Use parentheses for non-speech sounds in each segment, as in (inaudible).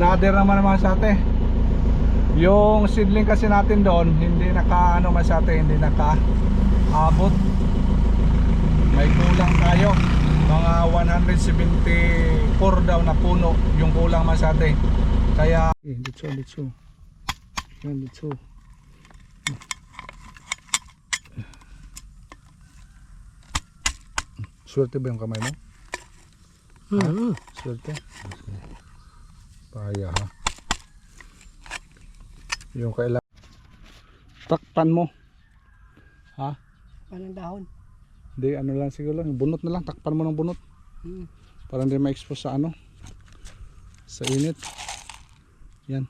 Another naman naman sa ate. Yung seedling kasi natin doon, hindi naka ano man sa ate, hindi naka abot. May kulang tayo. Mga 174 daw na puno yung kulang man sa ate. Kaya eh, dito, dito. Yan dito. Swerte ba yung kamay mo? Hmm. Swerte. Paya ha. Yung kailangan takpan mo. Ha? Anong dahon? Hindi ano lang siguro lang, bunot na lang, takpan mo ng bunot Hmm. para hindi ma-expose sa ano sa init. Yan.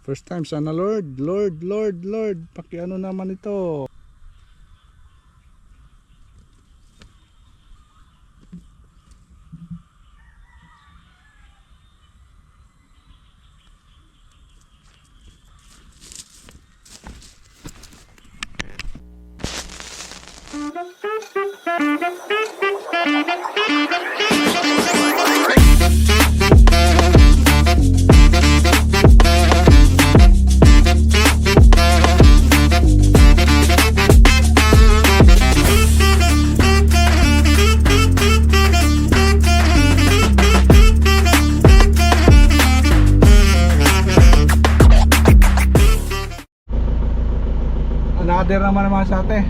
First time sana Lord, Lord, Lord, Lord, pakiano naman ito. Naman naman sa ate.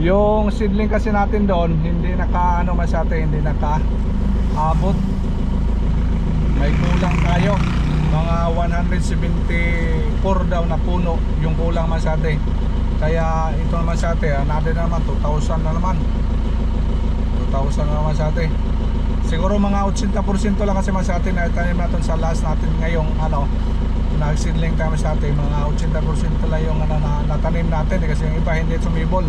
Yung seedling kasi natin doon, hindi naka ano man sa ate, hindi naka abot. May kulang tayo. Mga 174 daw na puno yung kulang man sa ate. Kaya ito naman sa ate, another naman 2,000 na naman. 2,000 na naman sa ate. Siguro mga 80% lang kasi man sa atin na itanim natin sa last natin ngayong ano nagsidling tayo sa atin mga 80% lang yung ano, na, natanim natin eh, kasi yung iba hindi sumibol.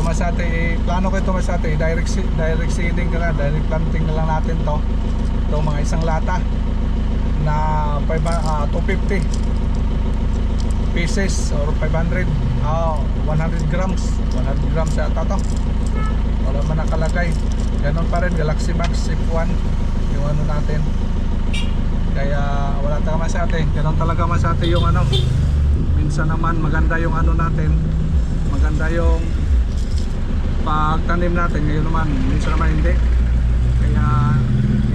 Tumasate eh, plano ko tumasate direct, se- direct seeding na direct planting na lang natin to. Ito mga isang lata na 5, ah, 250 pieces or 500 ah 100 grams. 100 grams yata to. Wala man nakalagay. Ganun pa rin Galaxy Max F1 yung ano natin kaya wala talaga man sa atin ganun talaga man sa atin yung ano. Minsan naman maganda yung ano natin. Maganda yung pagtanim natin. Ngayon naman minsan naman hindi. Kaya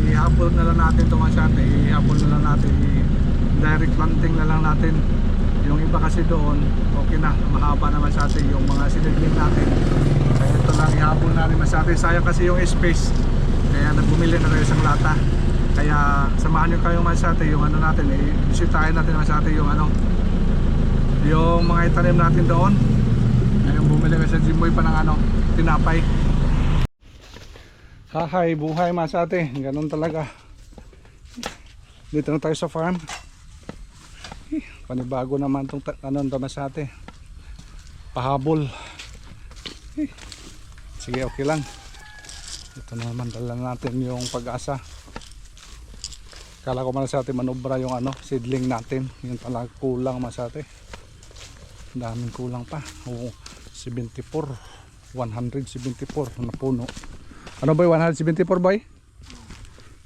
ihapon na lang natin ito man sa atin ihapon na lang natin. Direct planting na lang natin. Yung iba kasi doon okay na. Mahaba naman sa atin yung mga sinigling natin. Kaya ito lang ihapon natin man sa atin sayang kasi yung space. Kaya nagbumili na tayo isang lata kaya samahan nyo kayo man sa atin yung ano natin eh, bisitahin natin man sa atin yung ano yung mga itanim natin doon. Ngayon bumili ka sa Jimboy pa ng ano tinapay. Hahay buhay man sa atin. Ganun talaga. Dito na tayo sa farm. Panibago naman tong ano tama sa atin. Pahabol. Sige okay lang. Ito na naman dala natin yung pag-asa kala ko man sa atin manobra yung ano seedling natin. Yung talaga kulang man sa atin. Daming kulang pa. Oo, 74 174 na puno. Ano ba 174 boy?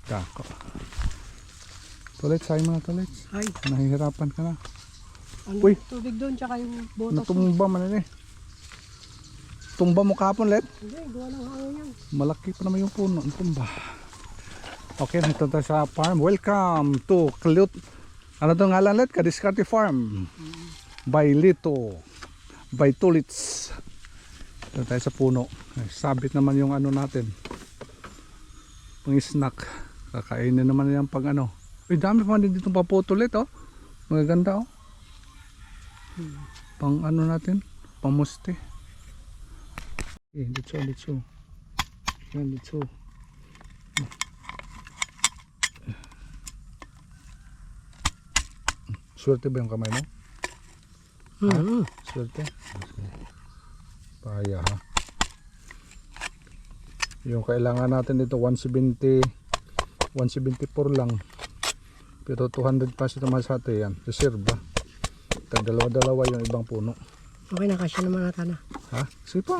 kako. Tulit sayo mo na tulit Ay, nahihirapan ka na. Ano Uy. tubig doon tsaka yung botas. natumba man yun eh. Tumba mo kapon let Hindi, gawa ng hangin yan. malaki pa naman yung puno. Ang tumba okay nito tayo sa farm. Welcome to Clut ano to ngalan let Kadiskarte Farm. By Lito. By Tulits. Ito tayo sa puno. Sabit naman yung ano natin. Pang snack. Kakainin naman yan pag ano. Uy dami pa din dito paputulit oh. Magaganda oh. Pang ano natin? Pamuste eh dito dito yan dito Swerte ba yung kamay mo? Hmm. Swerte? Paya ha. Yung kailangan natin dito 170 174 lang. Pero 200 pa sa tamasate yan. Reserve ba? Tag dalawa-dalawa yung ibang puno. Okay na, kasya naman nata na. Ha? Sige pa.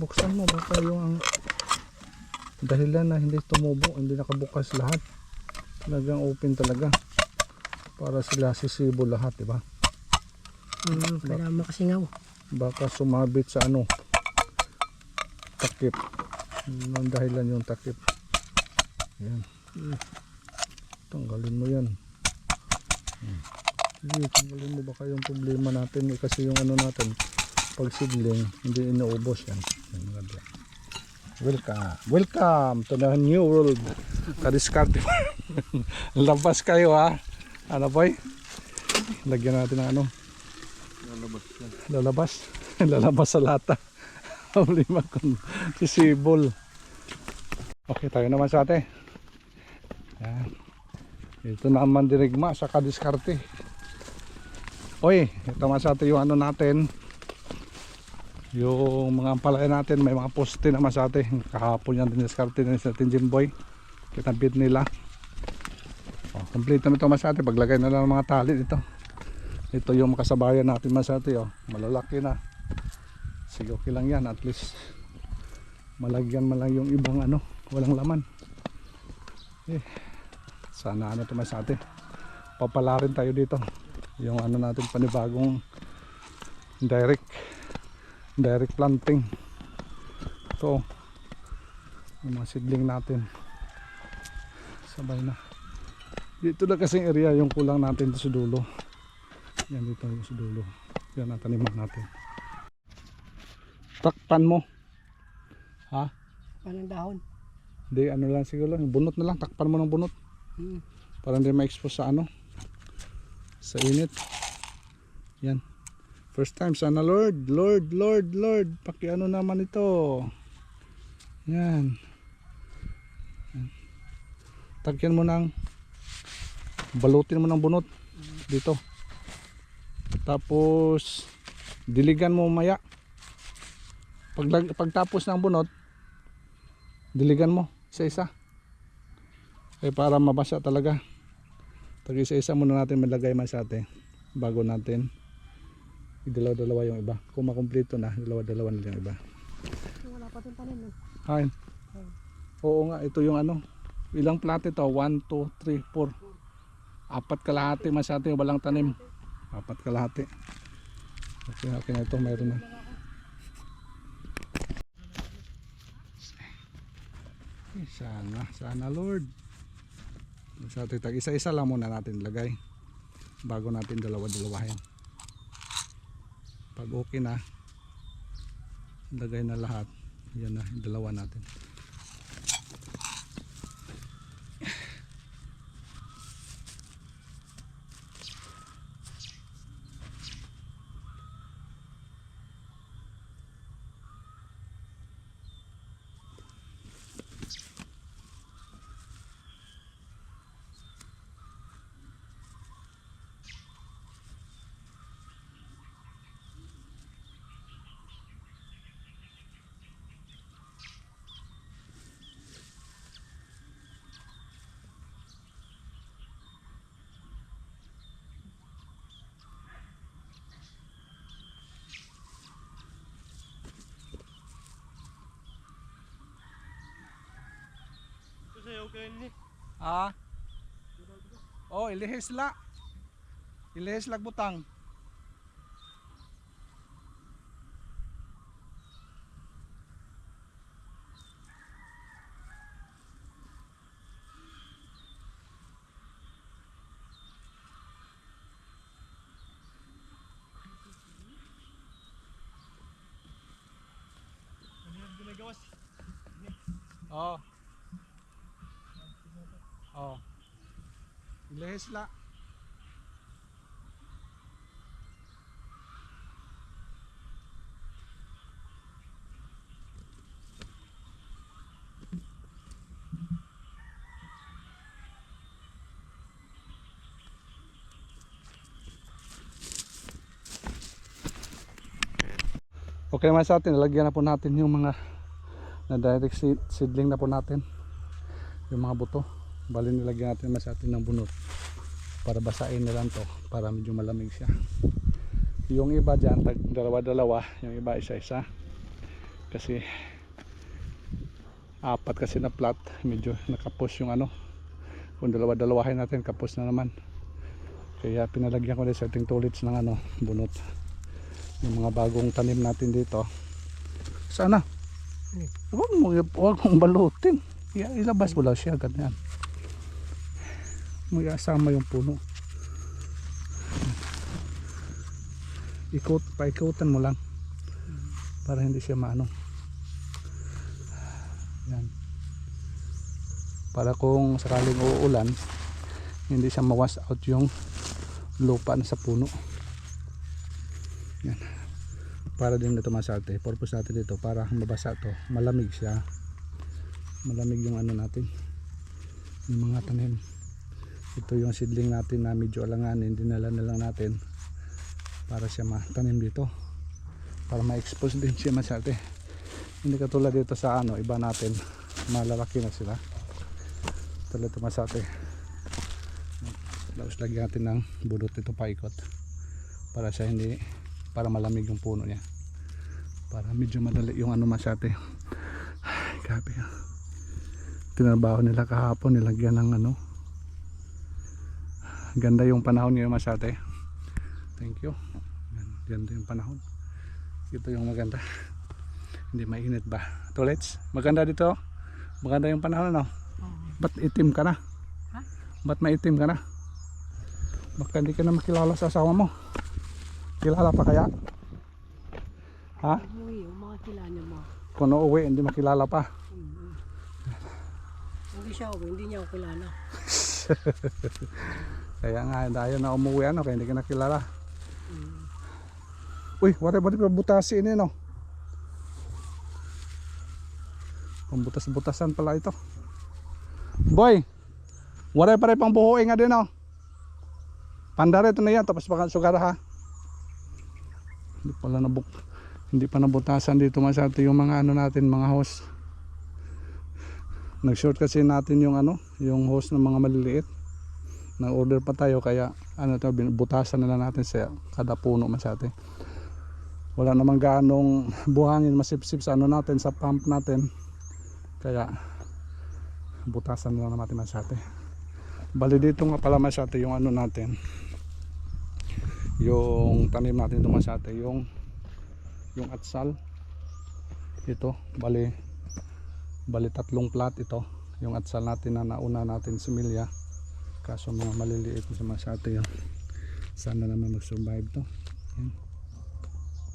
Buksan mo baka yung ang dahilan na hindi tumubo, hindi nakabukas lahat. Talagang open talaga. Para sila sisibo lahat, di ba? Hmm, kailangan makasingaw. Baka sumabit sa ano, takip. Ang dahilan yung takip. Yan. Hmm. Tanggalin mo yan. Hmm. Sige, tanggalin mo baka yung problema natin eh, kasi yung ano natin, pag sidling, hindi inuubos yan. Welcome. Welcome to the new world. Kadiskarte. (laughs) Labas kayo ha. Ano boy? Lagyan natin ng ano. Lalabas. (laughs) Lalabas sa lata. (laughs) Problema kung sisibol. Okay, tayo naman sa ate. Yan. Ito na ang mandirigma sa kadiskarte. Oy, ito naman sa ate yung ano natin. Yung mga ampalaya natin, may mga poste naman sa atin. Kahapon yan din sa ating Jimboy. Kitabit nila. Oh, complete naman ito mas ate. Paglagay na lang ng mga tali dito. Ito yung makasabayan natin mas ate. Oh. Malalaki na. Sige, okay lang yan. At least malagyan man lang yung ibang ano. Walang laman. Eh, sana ano ito mas ate. Papala rin tayo dito. Yung ano natin panibagong direct direct planting ito yung mga seedling natin sabay na dito na kasing area yung kulang natin sa dulo. Yan dito yung sa dulo. Yan ang taniman natin. Takpan mo. Ha? Anong dahon? hindi ano lang siguro yung bunot na lang. Takpan mo ng bunot. Hmm. para hindi ma-expose sa ano sa init. Yan. First time sana Lord Lord Lord Lord pakiano naman ito. Yan. Yan. tagyan mo ng balutin mo ng bunot dito. Tapos diligan mo maya. Pag, pagtapos ng bunot diligan mo isa isa. Eh para mabasa talaga. Tag isa isa muna natin malagay man sa atin bago natin idalawa-dalawa yung iba. Kung makumpleto na dalawa-dalawa na lang yung iba. Wala pa itong tanim. Ayun. oo nga ito yung ano ilang plate ito 1, 2, 3, 4 apat kalahati man sa atin walang tanim. Apat kalahati. Okay okay na ito mayroon na. Eh, sana sana Lord. Sa atin tag isa-isa lang muna natin lagay bago natin dalawa-dalawahin. Pag okay na lagay na lahat. Yan na dalawa natin Ah. Oh, ilihis la. Ilihis lag butang. Oh. Oh. Ilihis la. Okay naman sa atin, nalagyan na po natin yung mga na direct seed, seedling na po natin. Yung mga buto. Bali nilagyan natin mas atin ng bunot para basain na lang to para medyo malamig siya. Yung iba dyan, tag dalawa-dalawa, yung iba isa-isa. Kasi apat kasi na plat, medyo nakapush yung ano. Kung dalawa-dalawahin natin, kapos na naman. Kaya pinalagyan ko din sa ating tulits ng ano, bunot. Yung mga bagong tanim natin dito. Sana? Hmm. Huwag mo, huwag mong balutin. Ilabas mo lang siya, ganyan. May asama yung puno. Ikot, paikutan mo lang. Para hindi siya maano. Yan. Para kung sakaling uulan, hindi siya mawas out yung lupa sa puno. Yan. Para din ito masate. Purpose natin dito para mabasa to. Malamig siya. Malamig yung ano natin. Yung mga tanim. Ito yung seedling natin na medyo alanganin. Dinala na lang natin para siya matanim dito. Para ma-expose din siya masate. Hindi katulad dito sa ano, iba natin. Malalaki na sila. Tulad ito masate. Tapos lagyan natin ng budot ito paikot. Para siya hindi para malamig yung puno niya. Para medyo madali yung ano masate. Ay, grabe. ah. Tinrabaho nila kahapon, nilagyan ng ano. Ganda yung panahon ngayon masate. Thank you. Ganda yung panahon. Ito yung maganda. Hindi mainit ba? Tulets, maganda dito. Maganda yung panahon ano. Ba't itim ka na? Ha? Ba't maitim ka na? Baka hindi ka na makilala sa asawa mo. Kilala pa kaya? Ha? Umuwi, yung mga kilala mo. Kung uuwi, hindi makilala pa. Mm. Hindi siya ako, hindi niya ako kilala. (laughs) Kaya nga, dahil na umuwi ano, kaya hindi ka nakilala. Mm. Uy, wala ba dito butasin eh, no? Pambutas-butasan pala ito. Boy, wala pa rin pang buhuin nga din, no? Pandara ito na yan, tapos baka sugar ha. Hindi pala nabuk hindi pa nabutasan dito masyado yung mga ano natin, mga hose. Nag-short kasi natin yung ano, yung hose ng mga maliliit. Nag-order pa tayo kaya ano to, butasan na lang natin sa kada puno masyado. Wala namang gaanong buhangin masipsip sa ano natin, sa pump natin. Kaya butasan na lang natin masyado. Bali dito nga pala masyado yung ano natin. Yung tanim natin dito masyado, yung yung atsal. Ito, bali bali tatlong plat ito. Yung atsal natin na nauna natin similya. Kaso mga maliliit sa masyado yun. Sana naman mag-survive to. Yan.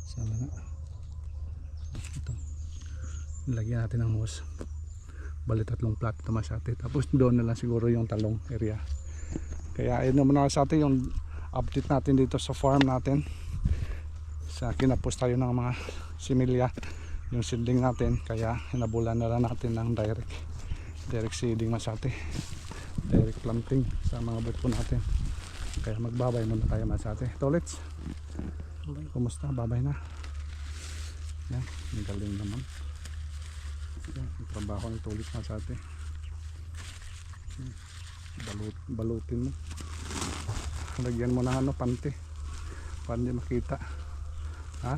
Sana na. Ito. Lagyan natin ng hose. Bali tatlong plat ito masyado. Tapos doon na lang siguro yung talong area. Kaya ayun naman na sa atin yung update natin dito sa farm natin. Sa kinapos tayo ng mga similya yung seedling natin kaya hinabulan na lang natin ng direct direct seeding masate direct planting sa mga buto natin. Kaya magbabay muna tayo masate tolits Babay. kumusta? Babay na. Yan ang galing naman. Yan trabaho ng tulit masate Yan. balut balutin mo. Lagyan mo ng ano pante. Para makita. Ha?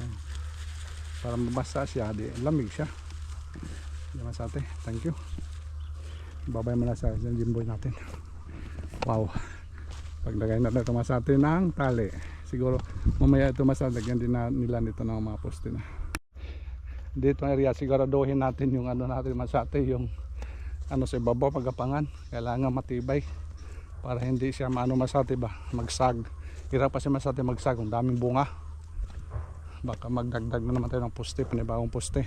Yan. para mabasa siya di lamig siya. Yan masate thank you babay mo na sa sa jimboy natin. Wow. Paglagay na ito masate ng tali. Siguro mamaya ito masate lagyan din na, nila nito ng mga poste na. Dito area siguraduhin natin yung ano natin masate yung ano sa ibabaw pagapangan. Kailangan matibay para hindi siya maano masate ba magsag. Hirap pa siya masate magsag ang daming bunga. Baka magdagdag na naman tayo ng poste panibagong poste.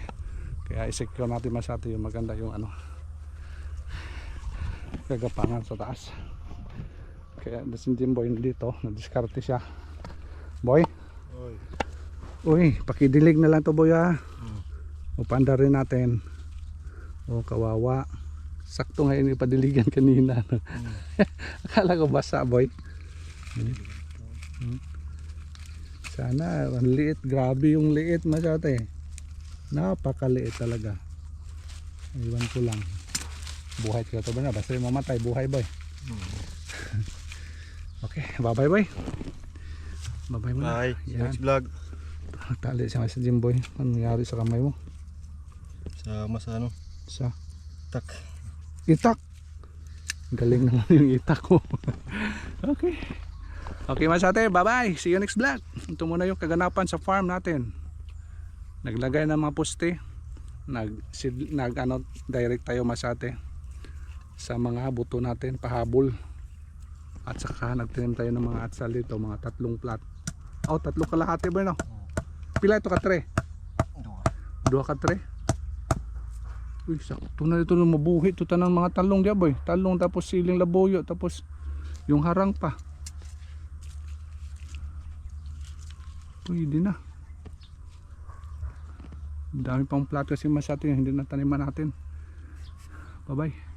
Kaya i-secure natin masate yung maganda yung ano kagapangan sa taas. Kaya dasin din boy dito nadiskarte siya. Boy? Oy. uy pakidilig na lang to boy ha? Upanda rin natin. O kawawa. Sakto nga yung ipadiligan kanina. No? (laughs) akala ko basa boy. Hmm. Hmm. sana ang liit. Grabe yung liit masyate. Napakaliit talaga. Iwan ko lang buhay ka to ba basta yung mamatay buhay boy (laughs) okay bye bye boy bye bye muna Bye. Yan. Next vlog. tali siya sa Jimboy ano nangyari sa kamay mo Sa mas ano. sa Tak. itak Galing naman yung itak ko. (laughs) okay. Okay masate, bye bye. See you next vlog. Ito muna yung kaganapan sa farm natin. Naglagay ng mga poste. Nag, nag ano, direct tayo masate sa mga buto natin, pahabol. At saka nagtanim tayo ng mga atsal dito, mga tatlong plat. Oh, tatlong kalahati ba no? Pila ito ka tre? Dua ka tre? Uy, sakto na ito mabuhi. Ito tanang mga talong diya boy. Talong tapos siling laboyo tapos yung harang pa. Pwede na. Dami pang plato kasi masati hindi na taniman natin. Bye bye.